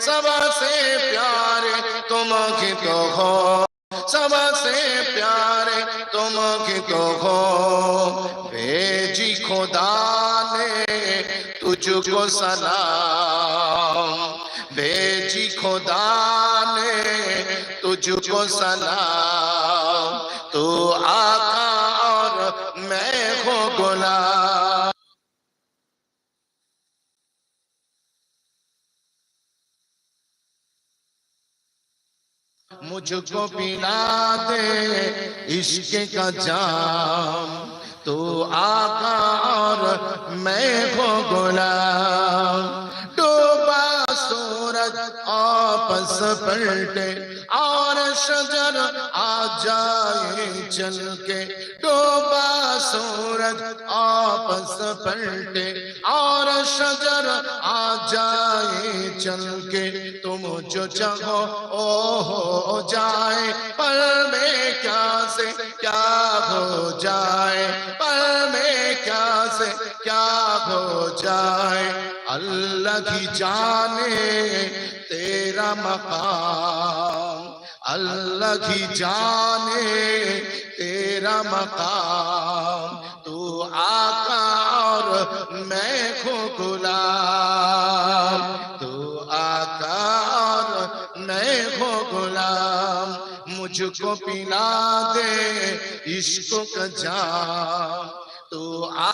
सबसे प्यारे तुम की तो हो सबसे प्यारे तुम की तो हो भेजी खुदा ने तुझको सलाम भेजी खुदा ने तुझको सलाम तू आका और मैं हो गुलाम मुझको पिला दे इश्क का जाम तो आका और मैं हो गुलाम डूबा सूरज आपस पलटे और शजर आ जाए चल के। डूबा सूरज आपस पलटे और शजर आ जाए चल के। तुम जो चाहो ओ हो जाए। पर में क्या से क्या हो जाए। पर में क्या से क्या हो जाए अल्लाह की जाने तेरा मकाम अल्लाह की जाने तेरा मकाम तू आका और मैं खो गुलाम तू आका और मैं खो गुलाम मुझको पिला दे इश्क का जाम तू आ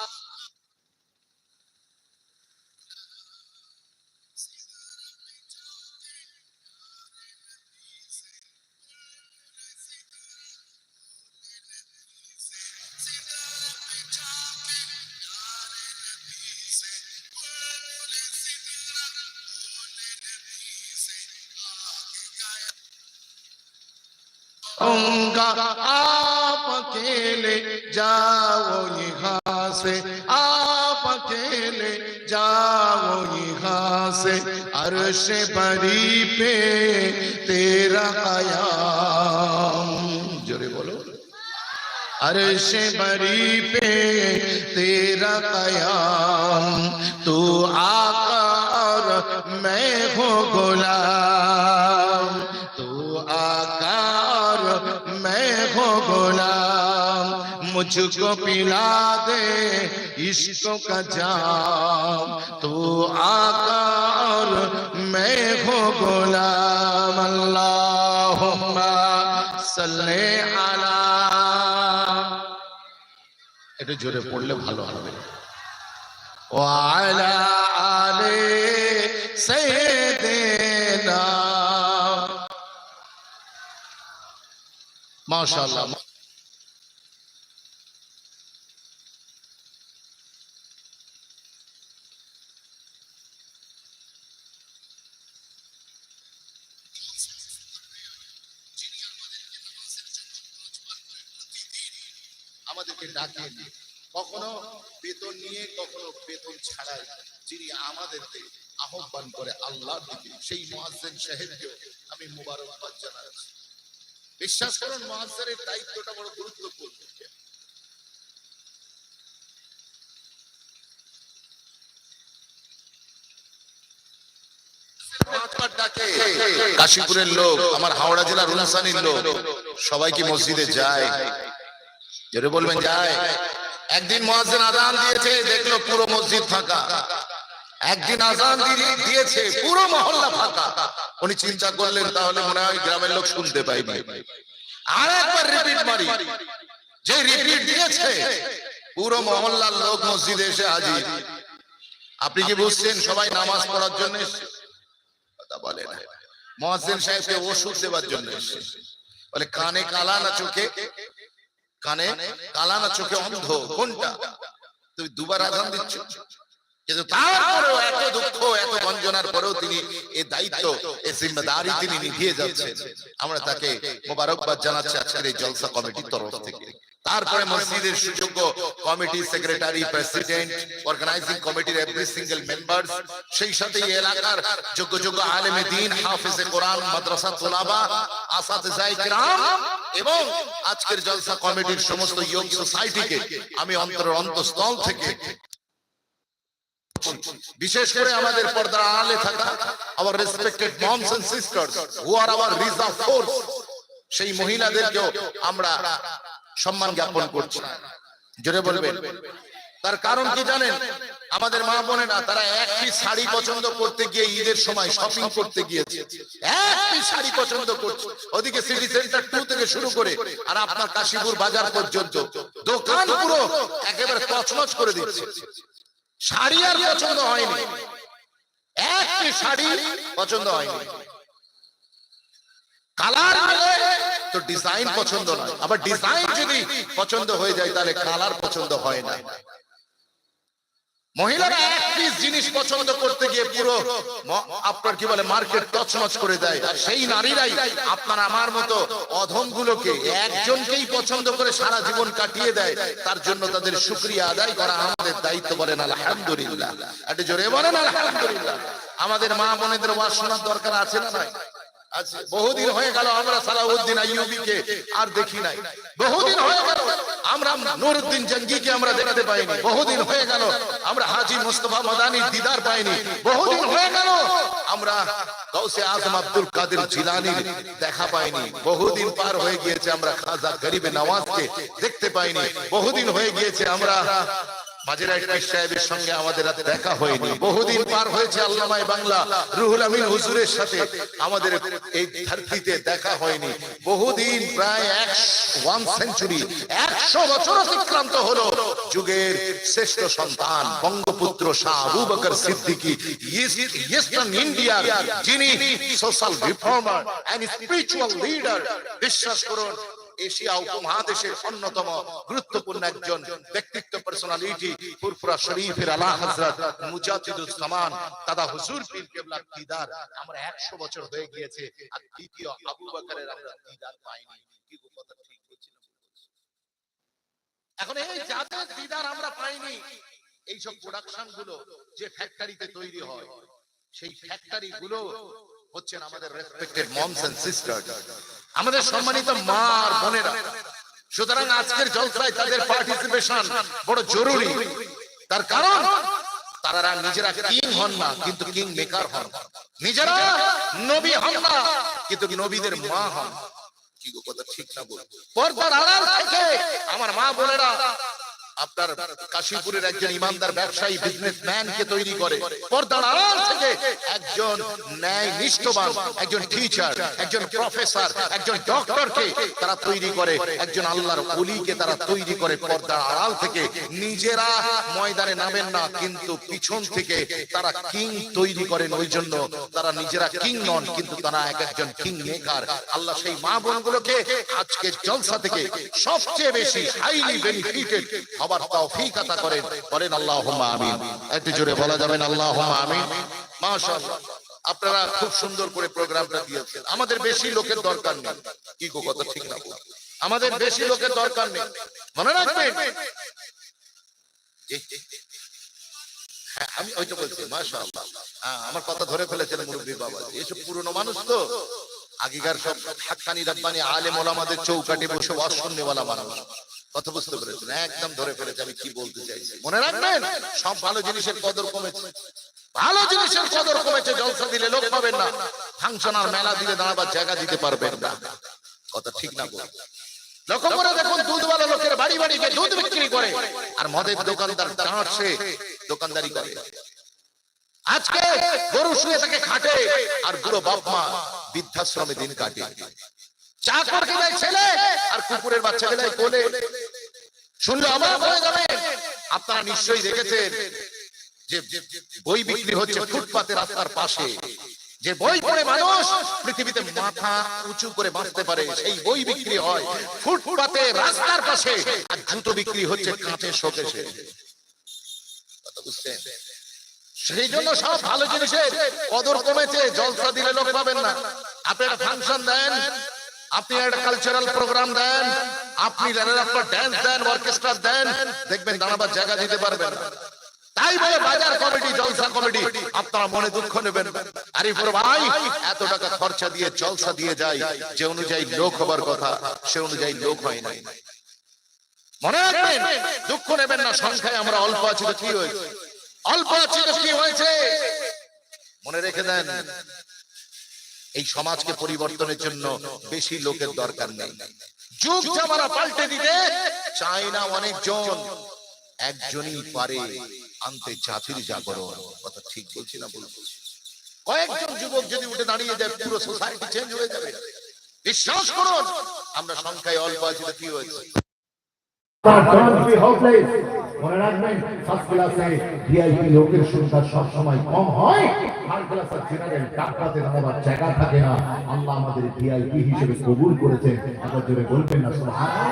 आप अकेले जाओ यहाँ से आप अकेले जाओ यहाँ से अर्श बरी पे तेरा कयाम जोरे बोलो अर्श बरी पे तेरा कयाम तू आका और मैं हो गुलाम मुझको पिला दे इश्क का जाम तू आका और मैं हो गुलाम अल्लाहुम्मा सल्ले अला একটু জোরে পড়লে ভালো হবে ওয়ালা আলে সাইয়্যিদিনা মাশাআল্লাহ নিয়ে কখনো বেতন নিয়ে কখনো বেতন ছাড়াই যিনি আমাদেরকে আহ্বান করে আল্লাহর দিকে সেই মুয়াজ্জিন সাহেবকে আমি মুবারকবাদ জানাচ্ছি। বিশ্বাস করুন মুয়াজ্জিনের দায়িত্বটা বড় গুরুত্বপূর্ণ। কাশীপুরের লোক আমার হাওড়া জেলার রুনসানির লোক সবাই কি মসজিদে যায়? যেটা বলবেন যায়। একদিন মহাজেন আজান দিয়েছে দেখল পুরো মসজিদ ফাঁকা। একদিন আজান দিয়েছে পুরো মহল্লা ফাঁকা। উনি চিন্তা করলেন তাহলে মনে হয় গ্রামের লোক শুনতে পাইনি। আর একবার রিপিট মারি। যে রিপিট দিয়েছে পুরো মহল্লার লোক মসজিদে এসে হাজির। আপনি কি বুঝছেন সবাই নামাজ পড়ার জন্য? কথা বলে না। মহাজেন সাহেবকে ওষুধ দেওয়ার জন্য এসছে। বলে কানে কালা না চোখে? কানে, কালা না চোখে অন্ধ? কোনটা? তুমি দুবার আধান দিচ্ছ। কিন্তু তারপরেও এত দুঃখ, এত বঞ্জনার পরেও তিনি এই দায়িত্ব এই জিম্মেদারি তিনি নিভিয়ে যাচ্ছেন। আমরা তাকে মোবারকবাদ জানাচ্ছি আজকের এই জলসা কমিটির তরফ থেকে। তারপরে মসজিদের সুযোগ্য কমিটি সেক্রেটারি প্রেসিডেন্ট অর্গানাইজিং কমিটির এভরি সিঙ্গেল মেম্বার্স সেই সাথে এই এলাকার যোগ্য যোগ্য আলেমে দিন হাফেজে কোরআন মাদ্রাসা তোলাবা আসাতে কিরাম এবং আজকের জলসা কমিটির সমস্ত ইয়ং সোসাইটিকে আমি অন্তরের অন্তঃস্থল থেকে বিশেষ করে আমাদের পর্দার আড়ালে থাকা আবার respected moms and sisters who are our reserve force সেই মহিলাদেরকেও আমরা সম্মান জ্ঞাপন করছি। জোরে বলবেন। তার কারণ কি জানেন? আমাদের মা বোনেরা তারা এক পিস শাড়ি পছন্দ করতে গিয়ে ঈদের সময় শপিং করতে গিয়েছে। এক পিস শাড়ি পছন্দ করছে। ওদিকে সিটি সেন্টার টু থেকে শুরু করে আর আপনার কাশীপুর বাজার পর্যন্ত দোকান পুরো একেবারে তছনছ করে দিচ্ছে। শাড়ি আর পছন্দ হয়নি। এক পিস শাড়ি পছন্দ হয়নি। কালার তো ডিজাইন পছন্দ নয়। আবার ডিজাইন যদি পছন্দ হয়ে যায়, তাহলে কালার পছন্দ হয় না। মহিলারা এক পিস জিনিস পছন্দ করতে গিয়ে পুরো আপনার কি বলে মার্কেট করে দেয়। সেই নারীরাই আপনার আমার মতো অধম গুলোকে একজনকেই পছন্দ করে সারা জীবন কাটিয়ে দেয়। তার জন্য তাদের শুক্রিয়া আদায় করা আমাদের দায়িত্ব বলেন আলহামদুলিল্লাহ। জোরে বলেন, আলহামদুলিল্লাহ। আমাদের মা বোনেদের ওয়াজ দরকার আছে না আছে বহুদিন হয়ে গেল আমরা সালাউদ্দিন আইয়ুবিকে আর দেখি নাই। বহুদিন হয়ে গেল আমরা নুরউদ্দিন জঙ্গিকে আমরা দেখতে পাইনি। বহুদিন হয়ে গেল আমরা হাজী মুস্তফা মাদানির দিদার পাইনি। বহুদিন হয়ে গেল আমরা গৌসে আজম আব্দুল কাদের জিলানির দেখা পাইনি। বহুদিন পার হয়ে গিয়েছে আমরা খাজা গরিবে নওয়াজকে দেখতে পাইনি। বহুদিন হয়ে গিয়েছে আমরা মাঝের এক সাহেবের সঙ্গে আমাদের আর দেখা হয়নি। বহুদিন পার হয়েছে আল্লামাই বাংলা। রুহুল আমিন হুজুরের সাথে আমাদের এই ধরতিতে দেখা হয়নি। বহুদিন প্রায় এক ওয়ান সেঞ্চুরি একশো বছর অতিক্রান্ত হলো যুগের শ্রেষ্ঠ সন্তান বঙ্গপুত্র শাহ আবু বকর সিদ্দিকী ইস্টার্ন ইন্ডিয়ার যিনি social reformer and spiritual leader বিশ্বাস করুন এশিয়া উপমহাদেশের অন্যতম গুরুত্বপূর্ণ একজন ব্যক্তিত্ব পার্সোনালিটি ফুরফুরা শরীফের আলা হযরত মুজাদ্দিদুস জামান দাদা হুজুর পীর কেবলার দিদার। আমরা 100 বছর হয়ে গিয়েছে, আর দ্বিতীয় আবু বকরের আমরা দিদার পাইনি। কি কথা ঠিক বলছিলাম এখন এই যাদের দিদার আমরা পাইনি এই সব প্রোডাকশনগুলো যে ফ্যাক্টরিতে তৈরি হয়, সেই ফ্যাক্টরি গুলো হচ্ছেন আমাদের রেসপেক্টেড মমস এন্ড সিস্টার আমাদের সম্মানিত মা আর বোনেরা। সুতরাং আজকের জলসায় তাদের পার্টিসিপেশন বড় জরুরি। তার কারণ, তারা নিজেরা কিং হন না, কিন্তু কিং মেকার হন। নিজেরা নবী হন না, কিন্তু নবীদের মা হন। কি কথা ঠিক না বল পর্দার আড়াল থেকে আমার মা বোনেরা আপনার কাশীপুরের একজন ইমানদার ব্যবসায়ী বিজনেসম্যান কে তৈরি করে। পর্দার আড়াল থেকে একজন ন্যায় নিষ্ঠবান একজন টিচার একজন প্রফেসর একজন ডক্টরকে তারা তৈরি করে। একজন আল্লাহর ওলিকে তারা তৈরি করে। পর্দার আড়াল থেকে নিজেরা ময়দানে নামেন না কিন্তু পিছন থেকে তারা কিং তৈরি করেন। ওই জন্য তারা নিজেরা কিং নন কিন্তু তারা এক একজন কিং মেকার আল্লাহ সেই মা বোনগুলোকে আজকে জলসা থেকে সবচেয়ে বেশি হাইলি বেনিফিটেড হবার তৌফিক করেন। বলেন আল্লাহুম্মা আমিন। একটু জোরে বলা যাবেন আল্লাহুম্মা আমিন? মাশাআল্লাহ। আপনারা খুব সুন্দর করে প্রোগ্রামটা দিয়েছেন। আমাদের বেশি লোকের দরকার নেই। কি গো কথা ঠিক না আমাদের বেশি লোকের দরকার নেই। মনে রাখবেন। হ্যাঁ, আমি ওইটা বলছি মাশাআল্লাহ। হ্যাঁ, আমার কথা ধরে ফেলেছেন মুরব্বী বাবা এসব পুরনো মানুষ তো। আগেকার সব হাক্কানি রাব্বানি আলেম ওলামাদের চৌকাটে বসে ওয়াজ শুননেওয়ালা মানুষ। কথা বুঝতে পেরেছেন? একদম ধরে ফেলেছে আমি কি বলতে চাইছি? মনে রাখবেন? সব ভালো জিনিসের কদর কমেছে। ভালো জিনিসের কদর কমেছে জলসা দিলে লোক পাবেন না। ফাংশন আর মেলা দিলে দাঁড়াবার জায়গা দিতে পারবেন না। কথা ঠিক না বল। লক্ষ্য করে দেখুন দুধওয়ালা লোকের বাড়ি বাড়ি গিয়ে দুধ বিক্রি করে আর মদের দোকানদার দোকানদারি করে। আজকে গরু শুয়ে থাকে খাটে আর বুড়ো বাপ মা বৃদ্ধাশ্রমে দিন কাটে। চাকর গেলায় ছেলে আর কুকুরের বাচ্চা গেলায় কোলে। শুনলে অবাক হয়ে যাবে। আপনারা নিশ্চয়ই দেখেছেন যে বই বিক্রি হচ্ছে ফুটপাতে রাস্তার পাশে। যে বই পড়ে মানুষ পৃথিবীতে মাথা উঁচু করে বাঁচতে পারে, সেই বই বিক্রি হয় ফুটপাতে রাস্তার পাশে। আর জুতো বিক্রি হচ্ছে কাঁচের শোকেশে সেই জন্য সব ভালো জিনিসের কদর কমেছে, জলসা দিলে লোক পাবেন না। আপনি একটা ফাংশন দেন আপনি একটা কালচারাল প্রোগ্রাম দেন, আপনি আপনার ড্যান্স দেন অর্কেস্ট্রা দেন, দেখবেন দাঁড়াবার জায়গা দিতে পারবেন। তাই বলে বাজার কমিটি, জলসা কমিটি, আপনারা মনে দুঃখ নেবেন। আরিফুর ভাই, এত টাকা খরচা দিয়ে জলসা দিয়ে যায়, যে অনুযায়ী লোক হবার কথা, সে অনুযায়ী লোক হয় নাই মনে রাখবেন, দুঃখ নেবেন না, সংখ্যায় আমরা অল্প আছি কি হয়েছে অল্প আছে কি হয়েছে মনে রেখে দেন এই সমাজকে পরিবর্তনের জন্য বেশি লোকের দরকার নেই। যুগ জামানা পাল্টে দিতে চায় না অনেকজন। একজনই পারে আনতে জাতির জাগরণ। কথা ঠিক বলছি না বলছি কয়েকজন যুবক যদি উঠে দাঁড়িয়ে যায় পুরো সোসাইটি চেঞ্জ হয়ে যাবে। বিশ্বাস করুন আমরা সংখ্যায় অল্প আছি কি হয়েছে? মনে রাখবেন ফার্স্ট ক্লাসে ভিআইপি লোকের সংখ্যা সবসময় কম হয়। থার্ড ক্লাসে জেনারেল ডাক্তারদের নামাবার জায়গা থাকে না, আল্লাহ আমাদের ভিআইপি হিসেবে কবুল করেছেন একবার জোরে বলবেন না, সুবহানাল্লাহ।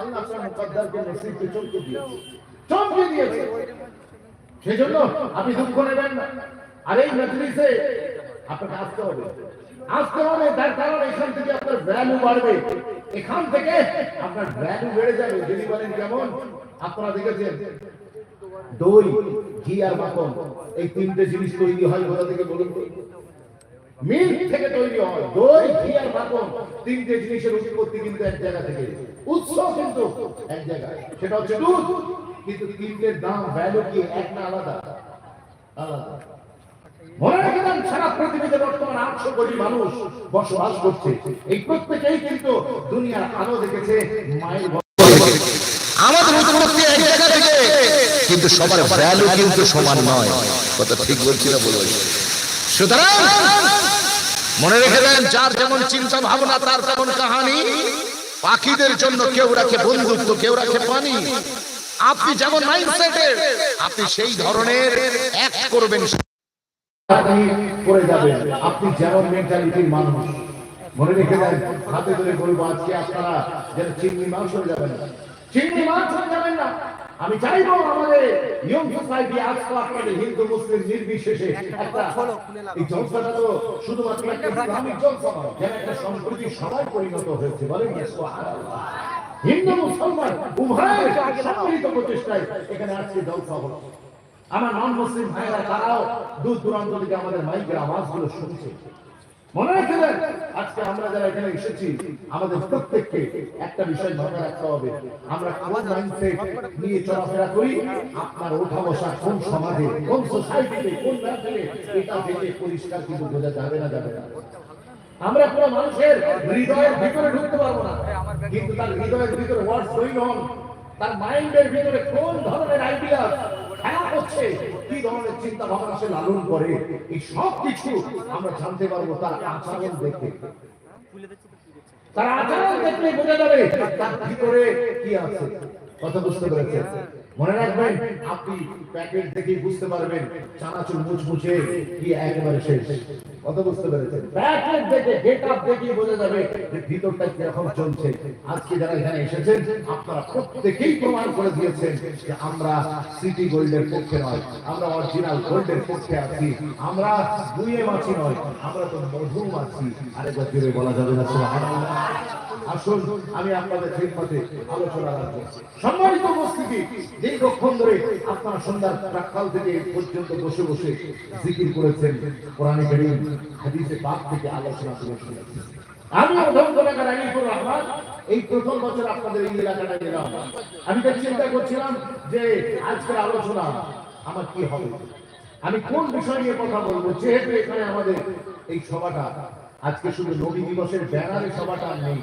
আল্লাহ মুকদ্দারকে নসিবকে চমকে দিয়েছে। চমকে দিয়েছে। সেজন্য আপনি দুঃখ নেবেন না। আর এই মজলিসে আপনাকে আসতে হবে। আসতে হবে, তার কারণ এখান থেকে আপনার ভ্যালু বাড়বে। এখান থেকে আপনার ভ্যালু বেড়ে যাবে যদি বলেন কেমন? আপনারা দেখেছেন? দই, ঘি আর মাখন, এই তিনটে জিনিস তৈরি হয় কোথা থেকে বলুন থেকে তৈরি হয়, দই, ঘি আর মাখন, তিনটে জিনিসের উৎপত্তি কিন্তু এক জায়গা থেকে। উৎস কিন্তু এক জায়গায়। সেটা হচ্ছে দুধ। কিন্তু তিনটের দাম ভ্যালু কি? এক না আলাদা। আলাদা। মনে সারা পৃথিবীতে বর্তমান আটশো কোটি মানুষ বসবাস করছে। এই প্রত্যেকেই কিন্তু দুনিয়ার আলো দেখেছে, মায়ের আমাদের এক জায়গা থেকে। কিন্তু সবার ভ্যালু কিন্তু সমান নয়। কথা ঠিক বলছি না সুতরাং মনে রেখে দেন, যার যেমন চিন্তা ভাবনা, তার তেমন কাহানি। পাখিদের জন্য কেউ রাখে বন্ধুত্ব, কেউ রাখে পানি। আপনি যেমন মাইন্ডসেটের আপনি সেই ধরনের এক করবেন। আপনি যাবেন। আপনি যেমন মেন্টালিটির মানুষ। মনে রেখে দেন হাতে ধরে বলব আজকে আপনারা যেন চিংড়ি মাছ হয়ে যাবেন। চিংড়ি মাছ হয়ে যাবেন না। আমি চাইব আমাদের ইয়ং সোসাইটি আজ তো আপনাদের হিন্দু মুসলিম নির্বিশেষে একটা এই জলসাটা তো শুধুমাত্র একটা ইসলামিক জলসা নয় যেন একটা সম্প্রীতি সবাই পরিণত হয়েছে। বলেন হিন্দু মুসলমান উভয়ের সম্মিলিত প্রচেষ্টায় এখানে আজকে জলসা হলো। আমার নন মুসলিম ভাইরা, তারাও দূর দূরান্ত থেকে আমাদের মাইকের আওয়াজগুলো শুনছে। মনে রাখবেন, আজকে আমরা যারা এখানে এসেছি, আমাদের প্রত্যেককে একটা বিষয় মাথায় রাখতে হবে। আমরা কোন মাইন্ডসেট নিয়ে চলাফেরা করি? আপনার ওঠা বসা কোন সমাজে, কোন সোসাইটিতে কোন রাজ্যে এটা থেকে পরিষ্কার কিন্তু বোঝা যাবে না যাবে না। আমরা কোন মানুষের হৃদয়ের ভিতরে ঢুকতে পারব না। কিন্তু তার হৃদয়ের ভিতরে হোয়াটস গোয়িং অন তার মাইন্ডের ভিতরে কোন ধরনের আইডিয়া খেলা কি ধরনের চিন্তা ভাবনা সে লালন করে? এই সব কিছু আমরা জানতে পারব তার আচরণ দেখে। তার আচরণ দেখলে বোঝা যাবে তার ভিতরে কি আছে। কথা বুঝতে পেরেছেন? মনে রাখবেন, আপনি প্যাকেট দেখে বুঝতে পারবেন, চানাচুর মুচমুচে কি একেবারে শেষ। কথা বুঝতে পেরেছেন? প্যাকেট দেখে গেট আপ দেখে বোঝা যাবে যে ভিতরটা কীরকম চলছে। আজকে যারা এখানে এসেছেন, আপনারা প্রত্যেকেই প্রমাণ করে দিয়েছেন যে আমরা সিটি গোল্ডের পক্ষে নয়, আমরা অরিজিনাল গোল্ডের পক্ষে আছি। আমরা দুইয়ে মাছি নয়, আমরা তো মধু মাছি আরেকবার জোরে বলা যাবে না, সুবহানাল্লাহ। আসুন, আমি আপনাদের খিদমতে আলোচনা রাখব। সম্মানিত উপস্থিতি, দীর্ঘক্ষণ ধরে আপনারা সন্ধ্যার প্রাক্কাল থেকে পর্যন্ত বসে বসে জিকির করেছেন কারীম, হাদিসে পাক থেকে আলোচনা করেছেন। আমি এই প্রথম বছর আপনাদের এই এলাকাটা গেলাম আমি তো চিন্তা করছিলাম যে আজকের আলোচনা আমার কি হবে? আমি কোন বিষয় নিয়ে কথা বলব? যেহেতু এখানে আমাদের এই সভাটা আজকে শুধু নবী দিবসের ব্যানারে সভাটা নেই।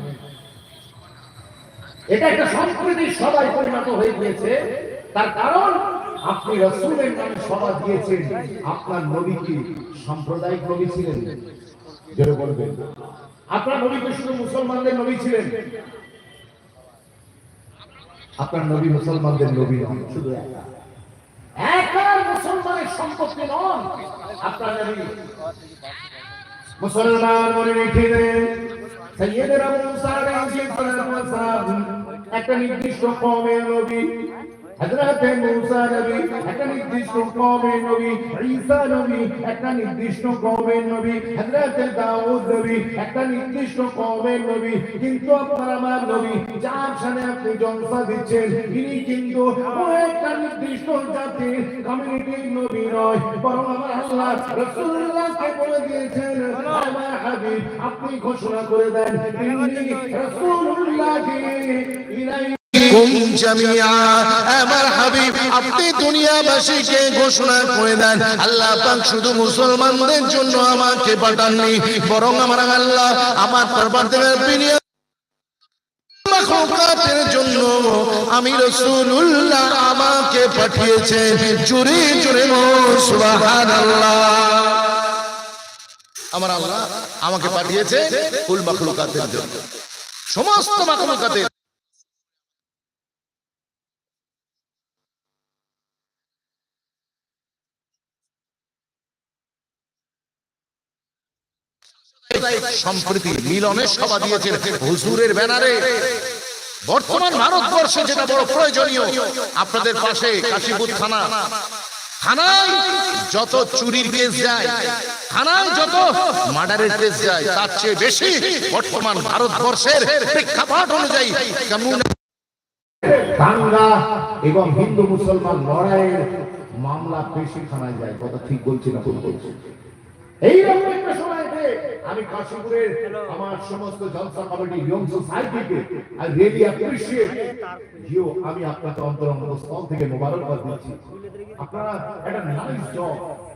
এটা একটা সম্প্রীতির সবাই পরিণত হয়ে গিয়েছে। তার কারণ, আপনি রসুলের নামে সভা দিয়েছেন, আপনার নবী কি সাম্প্রদায়িক নবী ছিলেন? জোরে বলবেন। আপনার নবী তো শুধু মুসলমানদের নবী ছিলেন? আপনার নবী মুসলমানদের নবী নন, শুধু একা। একা মুসলমানের সম্পত্তি নন। আপনার নবী মুসলমান মনে রেখে দেন। সৈয়দরা মুসা একটা নির্দিষ্ট কওমের নবী মুসা নবী একটা নির্দিষ্ট কওমের নবী, ঈসা নবী একটা নির্দিষ্ট নবী দাউদ নবী একটা নির্দিষ্ট নবী। কিন্তু আমার নবী, যার সামনে আপনি দিচ্ছেন ইনি কিন্তু একটা নির্দিষ্ট জাতির কমিউনিটির নবী নয়, বরং আমার আল্লাহ রাসূলুল্লাহকে বলে দিয়েছেন হাবিব আপনি ঘোষণা করে দেন। তিনি আলাইকুম আমার আপনি দুনিয়াবাসীকে ঘোষণা করে দেন। আল্লাহ পাক শুধু মুসলমানদের জন্য আমাকে পাঠাননি, বরং আমার আল্লাহ আমার জন্য আমি রসুল্লাহ আমাকে পাঠিয়েছেন। জুড়ে জুড়ে সুবহানাল্লাহ। আমার আল্লাহ আমাকে পাঠিয়েছে ফুল মাখলুকাতের জন্য। সমস্ত মাখলুকাতের। সম্প্রীতি মিলনের সভা দিয়েছেন হুজুরের ব্যানারে। বর্তমান ভারতবর্ষে যেটা বড় প্রয়োজনীয় আপনাদের পাশে কাশীপুর থানা। থানায় যত চুরির কেস যায় থানায় যত মার্ডারের কেস যায়, তার চেয়ে বেশি বর্তমান ভারতবর্ষের প্রেক্ষাপট অনুযায়ী কেমন দাঙ্গা এবং হিন্দু মুসলমান লড়াইয়ের মামলা বেশি থানায় যায়, কথা ঠিক বলছি না, ভুল বলছি। এইরকম একটা সময়তে আমি কাশীপুরের আমার সমস্ত জলসা কমিটি, ইয়ং সোসাইটিকে রিয়েলি অ্যাপ্রিশিয়েট ইউ আমি আপনাকে অন্তরঙ্গ থেকে মোবারকবাদ দিচ্ছি। আপনারা একটা নাইস জব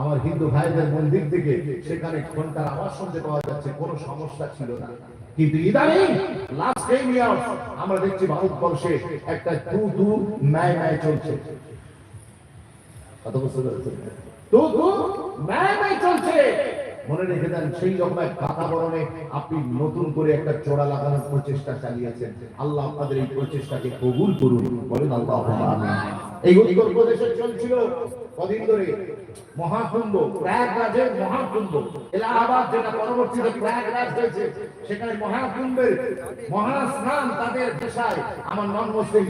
আমার হিন্দু ভাইদের মন্দির থেকে সেখানে ঘণ্টার আওয়াজ শুনতে পাওয়া যাচ্ছে, কোনো সমস্যা ছিল না। কিন্তু ইদানিং লাস্ট আমরা দেখছি ভারতবর্ষে একটা তু তু ন্যায় ন্যায় চলছে। মনে রেখে দেন, সেই রকম বাতাবরণে আপনি নতুন করে একটা চোরা লাগানোর প্রচেষ্টা চালিয়েছেন। আল্লাহ আপনাদের এই প্রচেষ্টাকে কবুল করুন। বলেন আল্লাহ এই উত্তর প্রদেশে চলছিল। কদিন ধরে মহাকুম্ভ প্রয়াগরাজের মহাকুম্ভ। এলাহাবাদ যেটা পরবর্তীতে প্রয়াগরাজ হয়েছে, সেখানে মহাকুম্ভের মহাস্নান তাদের আমার নন মুসলিম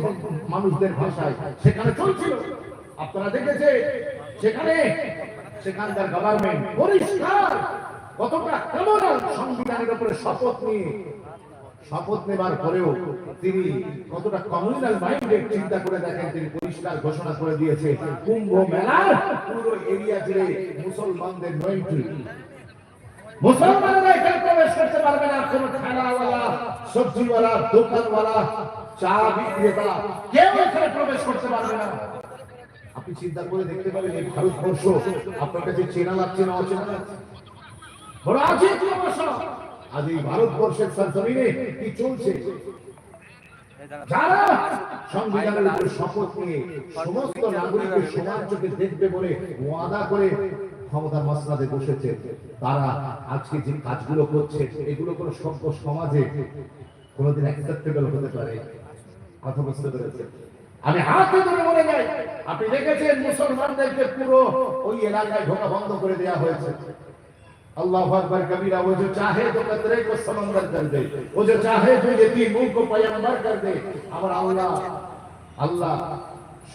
মানুষদের ভাষায়, সেখানে চলছিল। আপনারা দেখেছে সেখানে সেখানকার গভর্নমেন্ট পরিষ্কার কতটা কেমন সংবিধানের উপরে শপথ নিয়ে শপথ নেবার পরেও তিনি কতটা কমিউনাল মাইন্ডেড চিন্তা করে দেখেন, তিনি পরিষ্কার ঘোষণা করে দিয়েছে, কুম্ভ মেলার পুরো এরিয়া জুড়ে মুসলমানদের নয়টি মুসলমানরা এখানে প্রবেশ করতে পারবে না, কোন ঠেলাওয়ালা সবজিওয়ালা, দোকানওয়ালা, চা বিক্রেতা, কেউ এখানে প্রবেশ করতে পারবে না। আপনি চিন্তা করে দেখতে পাবেন এই ভারতবর্ষ আপনার কাছে চেনা লাগছে না অচেনা? লাগছে আছে আজ এই ভারতবর্ষের সরজমিনে কি চলছে? যারা সংবিধানের উপর শপথ নিয়ে সমস্ত নাগরিকের সমান চোখে দেখবে বলে ওয়াদা করে ক্ষমতার মসনাদে বসেছে, তারা আজকে যে কাজগুলো করছে, এগুলো কোনো সভ্য সমাজে কোনোদিন অ্যাকসেপ্টেবল হতে পারে, কথা বুঝতে পেরেছেন? আমি হাতে ধরে বলে যাই, আপনি দেখেছেন মুসলমানদেরকে পুরো ওই এলাকায় ঢোকা বন্ধ করে দেওয়া হয়েছে। अल्लाह अकबर कबीरा वो जो चाहे तो कतरे को समंदर कर दे वो जो चाहे तो यतीमों को पैगंबर कर दे আমার আল্লাহ আল্লাহ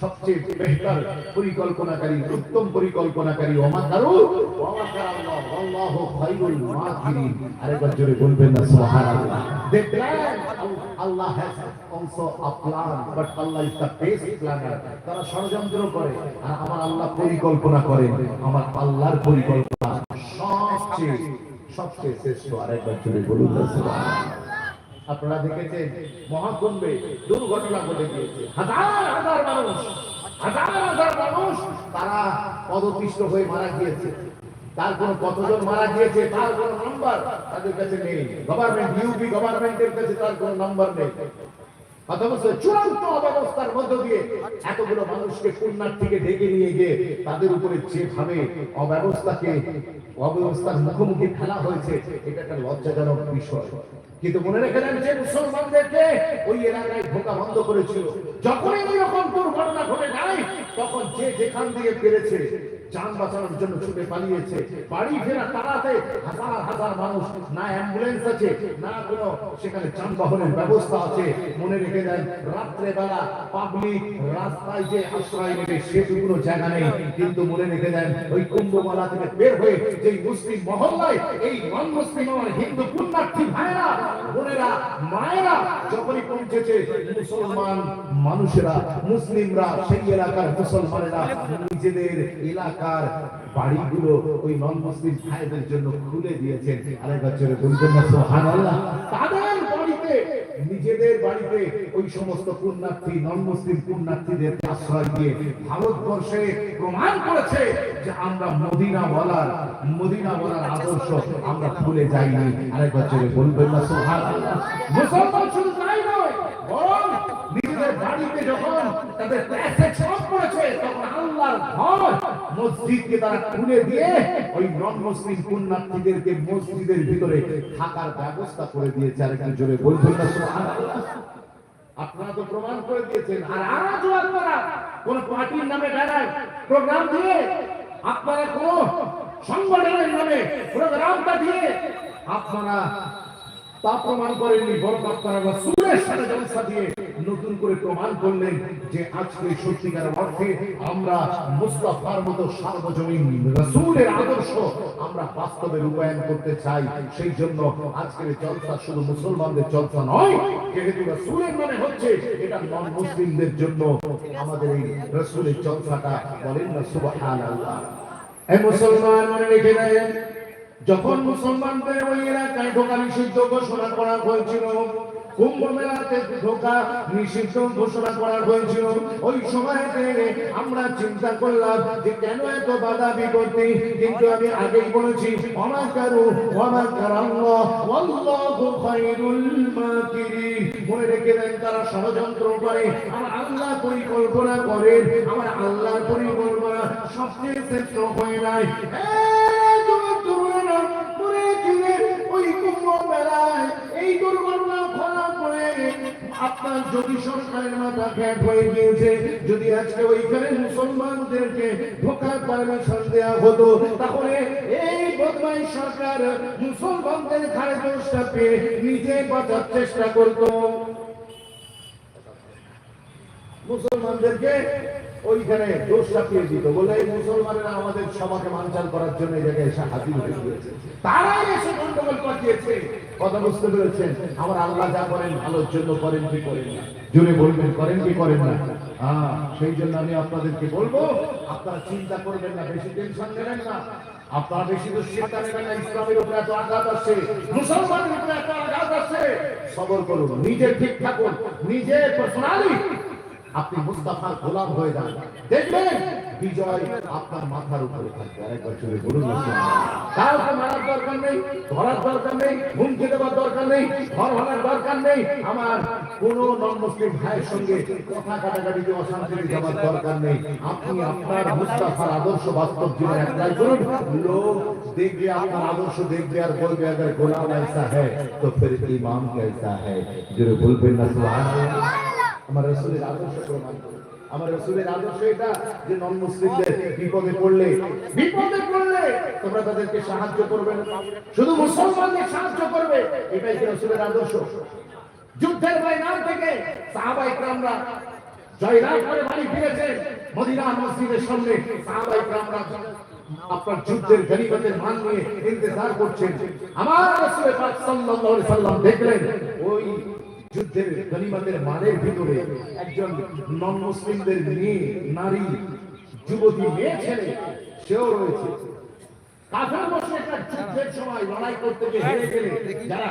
সবচেয়ে বেহতর পরিকল্পনাকারী উত্তম পরিকল্পনাকারী ওমা কারু ওমা কারাল্লাহ আল্লাহু খায়রুল মাকিরিন আরেকবার জোরে বলবেন না সুবহানাল্লাহ they plan Allah has also a plan but Allah is the best planner তারা ষড়যন্ত্র করে আর আমার আল্লাহ পরিকল্পনা করেন আমার আল্লাহর পরিকল্পনা সবচেয়ে শ্রেষ্ঠ আরেকবার জোরে বলুন আপনারা দেখেছেন, মহাকুম্ভে দুর্ঘটনা ঘটে গিয়েছে। হাজার হাজার মানুষ, হাজার হাজার মানুষ তারা পদপিষ্ট হয়ে মারা গিয়েছে। তার কোন কতজন মারা গিয়েছে, তার কোন নাম্বার তাদের কাছে নেই। গভর্নমেন্ট ইউপি গভর্নমেন্টের কাছে তার কোন নাম্বার নেই। মুখোমুখি ফেলা হয়েছে, এটা একটা লজ্জাজনক বিষয়। কিন্তু মনে রেখে দেন যে মুসলমানদেরকে ওই এলাকায় ঢোকা বন্ধ করেছিল। যখনই ওই রকম দুর্ঘটনা ঘটে যায়, তখন যে যেখান দিয়ে পেরেছে যান বাঁচানোর জন্য ছুটে পালিয়েছে। বাড়ি ফেরা তাড়াতে হাজার হাজার মানুষ, না অ্যাম্বুলেন্স আছে, না কোনো সেখানে যানবাহনের ব্যবস্থা আছে। মনে রেখে দেন রাত্রে বেলা পাবলিক রাস্তায় যে আশ্রয় নেবে সেটুকুনো জায়গা নেই। কিন্তু মনে রেখে দেন, ওই কুম্ভমেলা থেকে বের হয়ে যে মুসলিম মহল্লায়, এই নন মুসলিম হিন্দু পুণ্যার্থী ভাইরা বোনেরা, মায়েরা যখনই পৌঁছেছে, মুসলমান মানুষেরা, মুসলিমরা সেই এলাকার মুসলমানেরা নিজেদের এলাকার বাড়িগুলো ওই নন মুসলিম ভাইদের জন্য খুলে দিয়েছেন আরেকবার জোরে বলবেন না সুবহানাল্লাহ। নিজেদের বাড়িতে ওই সমস্ত পুণ্যার্থী নন মুসলিম পুণ্যার্থীদের আশ্রয় দিয়ে ভারতবর্ষে প্রমাণ করেছে যে আমরা মদিনা বলার মদিনা বলার আদর্শ আমরা ভুলে যাইনি আরেকবার জোরে বলবেন না সুবহানাল্লাহ। যখন মসজিদকে তারা খুলে দিয়ে ওই নন মুসলিম পুণ্যার্থীদেরকে মসজিদের ভিতরে থাকার ব্যবস্থা করে দিয়েছে আর একটু জোরে বলবেন না আপনারা তো প্রমাণ করে দিয়েছেন। আর আজও আপনারা কোন পার্টির নামে বেড়ায় প্রোগ্রাম দিয়ে আপনারা কোন সংগঠনের নামে প্রোগ্রামটা দিয়ে আপনারা তা প্রমাণ করেননি, বরং আপনারা রাসূলের সাথে জলসা দিয়ে নতুন করে প্রমাণ করলেন যে আজকে সত্যিকার অর্থে আমরা মুস্তাফার মতো সার্বজনীন আদর্শ আমরা বাস্তবে রূপায়ণ করতে চাই। সেই জন্য আজকের জলসা শুধু মুসলমানদের জলসা নয়, যেহেতু মানে হচ্ছে এটা নন মুসলিমদের জন্য আমাদের এই বলেন মুসলমান মনে রেখে যখন মুসলমানদের ওই এলাকায় ঢোকা নিষিদ্ধ ঘোষণা করা হয়েছিল কুম্ভ ঢোকা, নিষিদ্ধ ঘোষণা করা হয়েছিল। ওই সময়তে আমরা চিন্তা করলাম কিন্তু আমি আগেই বলেছি অমার কারু অমার কারাল্লাহ খায়রুল ষড়যন্ত্র করে আল্লাহ পরিকল্পনা করেন আমার আল্লাহ পরিকল্পনা সবচেয়ে শ্রেষ্ঠ হয় নাই ওই কুম্ভ মেলায় এই দুর্ঘটনা আপনার যদি সরকারের মাথা ফ্যাট হয়ে গিয়েছে, যদি আজকে ওইখানে মুসলমানদেরকে ঢোকার পারমিশন দেওয়া হতো, তাহলে এই বদমাই সরকার মুসলমানদের ঘাড়ে দোষটা পেয়ে নিজে বাঁচার চেষ্টা করত। মুসলমানদেরকে ওইখানে দোষ চাপিয়ে দিত। বলে এই মুসলমানেরা আমাদের সবাকে মানচাল করার জন্য এই জায়গায় এসে হাজির হয়ে গিয়েছে। তারাই এসে গন্ডগোল পাঠিয়েছে কথা বুঝতে পেরেছেন? আমার আল্লাহ যা করেন, ভালোর জন্য করেন কি করেন না? জোরে বলবেন, করেন কি করেন না? হ্যাঁ সেই জন্য আমি আপনাদেরকে বলব, আপনারা চিন্তা করবেন না, বেশি টেনশন নেবেন না। আপনারা বেশি দুশ্চিন্তা নেবেন না, ইসলামের উপরে এত আঘাত আসছে, মুসলমানের উপরে এত আঘাত আসছে। সবর করুন, নিজে ঠিক থাকুন, নিজে পার্সোনালি আপনি মুস্তাফার গোলাম হয়ে যান দেখবেন বিজয় আপনার মাথার উপরে থাকবে আরেকবার চলে বলুন না শুনুন। কাউকে মারার দরকার নেই ধরার দরকার নেই হুমকি দেওয়ার দরকার নেই ঘর ভাঙার দরকার নেই আমার কোন নন মুসলিম ভাইয়ের সঙ্গে কথা কাটাকাটিতে অশান্তিতে যাওয়ার দরকার নেই আপনি আপনার মুস্তাফার আদর্শ বাস্তব জীবনে অ্যাপ্লাই করুন লোক দেখবে আপনার আদর্শ দেখবে আর বলবে अगर গোলাম ऐसा है तो फिर इमाम कैसा है যেটা বলবেন না সুবহানাল্লাহ আমার রসুলের আদর্শ প্রমাণ করুন আমার রসুলের আদর্শ এটা যে নন মুসলিমদের বিপদে পড়লে বিপদে পড়লে তোমরা তাদেরকে সাহায্য করবে না। শুধু মুসলমানদের সাহায্য করবে, এটাই কি রসুলের আদর্শ। যুদ্ধের ময়দান থেকে সাহাবা ইকরামরা জয়লাভ করে বাড়ি মদিনা মসজিদের সামনে। সাহাবা ইকরামরা আপনার যুদ্ধের গনিমতের মান নিয়ে ইন্তজার করছেন। আমার রাসূল পাক সাল্লাল্লাহু আলাইহি সাল্লাম দেখলেন, ওই যুদ্ধের গনিমতের মানের ভিতরে একজন নন মুসলিমদের মেয়ে, নারী, যুবতী, মেয়ে, ছেলে, সেও রয়েছে। যারা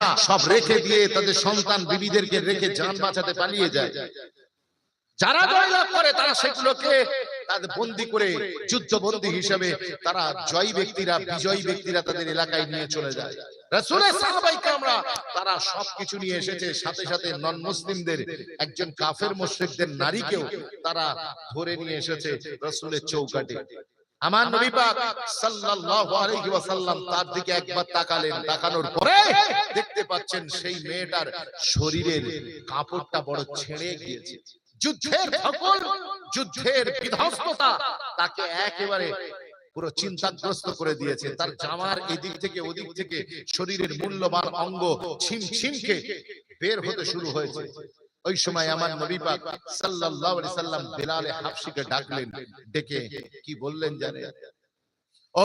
তারা সব রেখে দিয়ে তাদের সন্তান বিবিদেরকে রেখে যান বাঁচাতে পালিয়ে যায়। যারা জয়লাভ করে, তারা সেগুলোকে তাদের বন্দি করে যুদ্ধ বন্দী হিসেবে তারা জয়ী ব্যক্তিরা, বিজয়ী ব্যক্তিরা তাদের এলাকায় নিয়ে চলে যায়। রাসূলের তারা সবকিছু নিয়ে এসেছে সাথে সাথে নন মুসলিমদের একজন কাফের মুশরিকদের নারীকেও তারা ধরে নিয়ে এসেছে রাসূলের চৌকাটে আমার নবী পাক সাল্লাল্লাহু আলাইহি ওয়াসাল্লাম তার দিকে একবার তাকালেন তাকানোর পরে দেখতে পাচ্ছেন সেই মেয়েটার শরীরের কাপড়টা বড় ছেড়ে গিয়েছে। যুদ্ধের সকল যুদ্ধের বিধ্বস্ততা তাকে একেবারে পুরো চিন্তাগ্রস্ত করে দিয়েছে। তার জামার এদিক থেকে ওদিক থেকে শরীরের মূল্যবান অঙ্গ ছিম ছিমকে বের হতে শুরু হয়েছে। ওই সময় আমার নবী পাক সাল্লাল্লাহু আলাইহি সাল্লাম বেলালে হাবশিকে ডাকলেন। ডেকে কি বললেন জানেন